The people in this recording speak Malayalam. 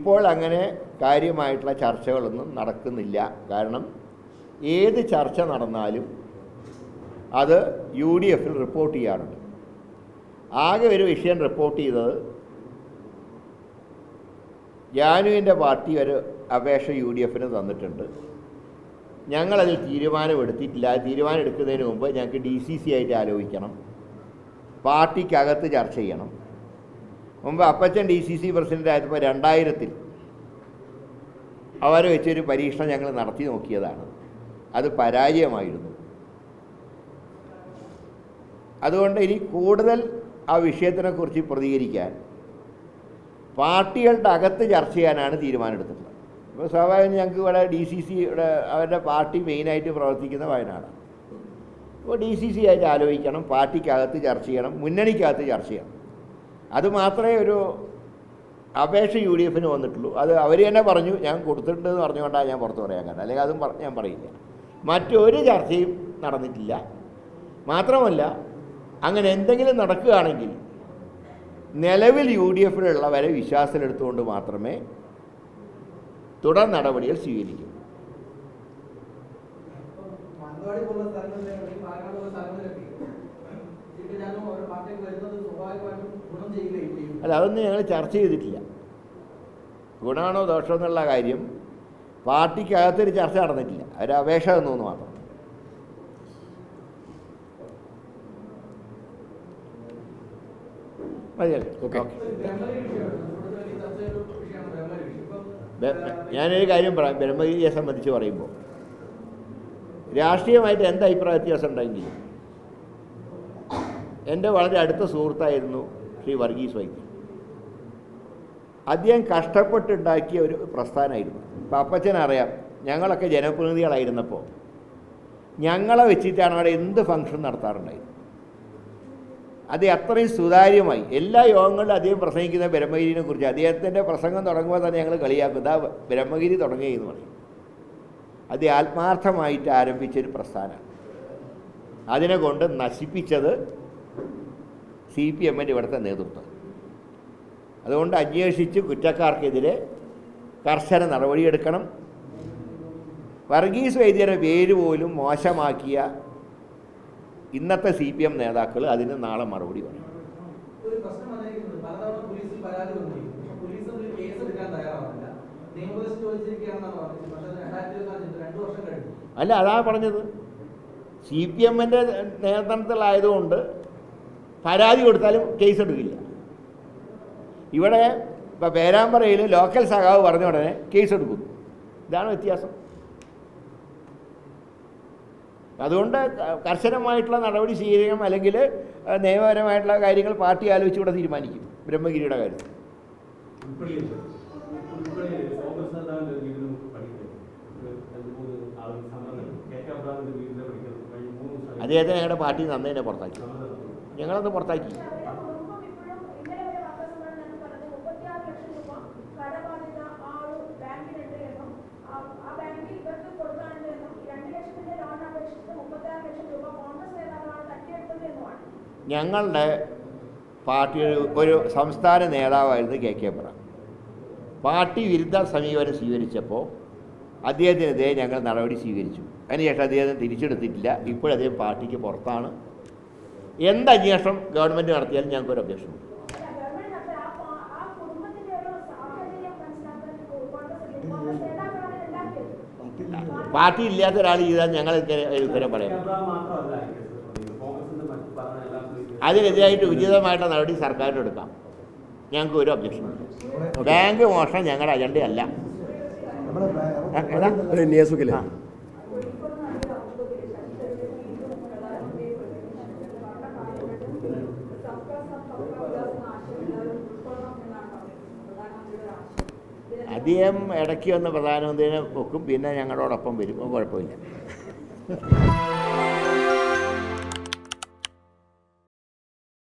ഇപ്പോൾ അങ്ങനെ കാര്യമായിട്ടുള്ള ചർച്ചകളൊന്നും നടക്കുന്നില്ല. കാരണം ഏത് ചർച്ച നടന്നാലും അത് യു ഡി എഫിൽ റിപ്പോർട്ട് ചെയ്യാറുണ്ട്. ആകെ ഒരു വിഷയം റിപ്പോർട്ട് ചെയ്തത് ജാനുവിന്റെ പാർട്ടി ഒരു അപേക്ഷ യു ഡി എഫിന് തന്നിട്ടുണ്ട്. ഞങ്ങളതിൽ തീരുമാനമെടുത്തിട്ടില്ല. തീരുമാനം എടുക്കുന്നതിന് മുമ്പ് ഞങ്ങൾക്ക് ഡി സി സി ആയിട്ട് ആലോചിക്കണം. പാർട്ടിക്കകത്ത് ചർച്ച ചെയ്യണം. മുമ്പ് Appachan D C C president ആയപ്പോൾ രണ്ടായിരത്തിൽ അവർ വെച്ചൊരു പരീക്ഷണം ഞങ്ങൾ നടത്തി നോക്കിയതാണ്. അത് പരാജയമായിരുന്നു. അതുകൊണ്ട് ഇനി കൂടുതൽ ആ വിഷയത്തിനെക്കുറിച്ച് പ്രതികരിക്കാൻ പാർട്ടികളുടെ അകത്ത് ചർച്ച ചെയ്യാനാണ് തീരുമാനമെടുത്തിട്ടുള്ളത്. ഇപ്പോൾ സ്വാഭാവികം ഞങ്ങൾക്ക് ഇവിടെ ഡി സി സിയുടെ അവരുടെ പാർട്ടി മെയിനായിട്ട് പ്രവർത്തിക്കുന്ന വയനാടാണ്. അപ്പോൾ ഡി സി സി ആയിട്ട് ആലോചിക്കണം പാർട്ടിക്കകത്ത് ചർച്ച ചെയ്യണം മുന്നണിക്കകത്ത് ചർച്ച ചെയ്യണം. അത് മാത്രമേ ഒരു അപേക്ഷ യു ഡി എഫിന് വന്നിട്ടുള്ളൂ. അത് അവർ തന്നെ പറഞ്ഞു ഞാൻ കൊടുത്തിട്ടുണ്ട് കൊടുത്തിട്ടുണ്ടെന്ന് പറഞ്ഞുകൊണ്ടാണ് ഞാൻ പുറത്ത് പറയാൻ കാരണം. അല്ലെങ്കിൽ അതും ഞാൻ പറയില്ല. മറ്റൊരു ചർച്ചയും നടന്നിട്ടില്ല. മാത്രമല്ല അങ്ങനെ എന്തെങ്കിലും നടക്കുകയാണെങ്കിൽ നിലവിൽ യു ഡി എഫിലുള്ളവരെ വിശ്വാസത്തിലെടുത്തുകൊണ്ട് മാത്രമേ തുടർ നടപടികൾ സ്വീകരിക്കൂ. അല്ല അതൊന്നും ഞങ്ങൾ ചർച്ച ചെയ്തിട്ടില്ല. ഗുണമാണോ ദോഷമോ എന്നുള്ള കാര്യം പാർട്ടിക്കകത്തൊരു ചർച്ച നടന്നിട്ടില്ല. ഒരു അപേക്ഷ തന്നു മാത്രം. മതിയല്ലേ ഓക്കേ. ഞാനൊരു കാര്യം പറയാം. ബ്രഹ്മഗിരിയെ സംബന്ധിച്ച് പറയുമ്പോൾ രാഷ്ട്രീയമായിട്ട് എന്ത് അഭിപ്രായ വ്യത്യാസം ഉണ്ടെങ്കിലും എന്റെ വളരെ അടുത്ത സുഹൃത്തായിരുന്നു ശ്രീ വർഗീസ് വൈദ്യൻ. അദ്ദേഹം കഷ്ടപ്പെട്ടുണ്ടാക്കിയ ഒരു പ്രസ്ഥാനമായിരുന്നു. ഇപ്പം അപ്പച്ചനറിയാം ഞങ്ങളൊക്കെ ജനപ്രതിനിധികളായിരുന്നപ്പോൾ ഞങ്ങളെ വെച്ചിട്ടാണ് അവിടെ എന്ത് ഫംഗ്ഷൻ നടത്താറുണ്ടായത്. അത് അത്രയും സുതാര്യമായി എല്ലാ യോഗങ്ങളിലും അദ്ദേഹം പ്രസംഗിക്കുന്ന ബ്രഹ്മഗിരിനെ കുറിച്ച് അദ്ദേഹത്തിന്റെ പ്രസംഗം തുടങ്ങുമ്പോൾ തന്നെ ഞങ്ങൾ കളിയാക്കും ഇതാ ബ്രഹ്മഗിരി തുടങ്ങിയെന്ന് പറയും. അത് ആത്മാർത്ഥമായിട്ട് ആരംഭിച്ചൊരു പ്രസ്ഥാനമാണ്. അതിനെ കൊണ്ട് നശിപ്പിച്ചത് സി പി എമ്മിന്റെ ഇവിടുത്തെ നേതൃത്വം. അതുകൊണ്ട് അന്വേഷിച്ച് കുറ്റക്കാർക്കെതിരെ കർശന നടപടിയെടുക്കണം. വർഗീസ് വൈദ്യരുടെ പേര് പോലും മോശമാക്കിയ ഇന്നത്തെ സി പി എം നേതാക്കൾ അതിന് നാളെ മറുപടി പറയും. അല്ല അതാ പറഞ്ഞത്. സി പി എമ്മിന്റെ നിയന്ത്രണത്തിലായതുകൊണ്ട് പരാതി കൊടുത്താലും കേസ് എടുക്കില്ല ഇവിടെ ഇപ്പോൾ പേരാമ്പ്രയിൽ ലോക്കൽ സഖാവ് പറഞ്ഞ ഉടനെ കേസ് എടുക്കുന്നു ഇതാണ് വ്യത്യാസം അതുകൊണ്ട് കർശനമായിട്ടുള്ള നടപടി സ്വീകരിക്കണം അല്ലെങ്കിൽ നിയമപരമായിട്ടുള്ള കാര്യങ്ങൾ പാർട്ടി ആലോചിച്ച് ഇവിടെ തീരുമാനിക്കും ബ്രഹ്മഗിരിയുടെ കാര്യം അദ്ദേഹത്തിന് ഞങ്ങളുടെ പാർട്ടി നന്നതിനെ പുറത്താക്കി. ഞങ്ങളത് പുറത്താക്കി. ഞങ്ങളുടെ പാർട്ടിയുടെ ഒരു സംസ്ഥാന നേതാവായിരുന്നു കെ കെ പ്ര പാർട്ടി വിരുദ്ധ സമീപനം സ്വീകരിച്ചപ്പോൾ അദ്ദേഹത്തിനെതിരെ ഞങ്ങൾ നടപടി സ്വീകരിച്ചു. അതിനുശേഷം അദ്ദേഹം തിരിച്ചെടുത്തിട്ടില്ല. ഇപ്പോഴും അദ്ദേഹം പാർട്ടിക്ക് പുറത്താണ്. എന്ത് അന്വേഷണം? ഗവൺമെന്റ് നടത്തിയാലും ഞങ്ങൾക്കൊരു ഗവൺമെന്റ് നടത്തിയ ആ പാ- ആ കുടുംബത്തിന്റെ ഒരു അപേക്ഷ മനസ്സിലാക്കാൻ കോൺഗ്രസ് കോൺഗ്രസ് നേതാക്കളാണ് ഉണ്ടാക്കിയത് പാർട്ടി ഇല്ലാത്ത ഒരാൾ ചെയ്താൽ ഞങ്ങൾ ഉത്തരം പറയാം. അതിനെതിരായിട്ട് ഉചിതമായിട്ടുള്ള നടപടി സർക്കാരിന് എടുക്കാം. ഞങ്ങൾക്ക് ഒരു ഒബ്ജക്ഷനുണ്ട് ബാങ്ക് മോഷണം ഞങ്ങളുടെ അജണ്ടയല്ല. അദ്ദേഹം ഇടയ്ക്ക് വന്ന് പ്രധാനമന്ത്രിനെ വെക്കും പിന്നെ ഞങ്ങളോടൊപ്പം വരും. കുഴപ്പമില്ല.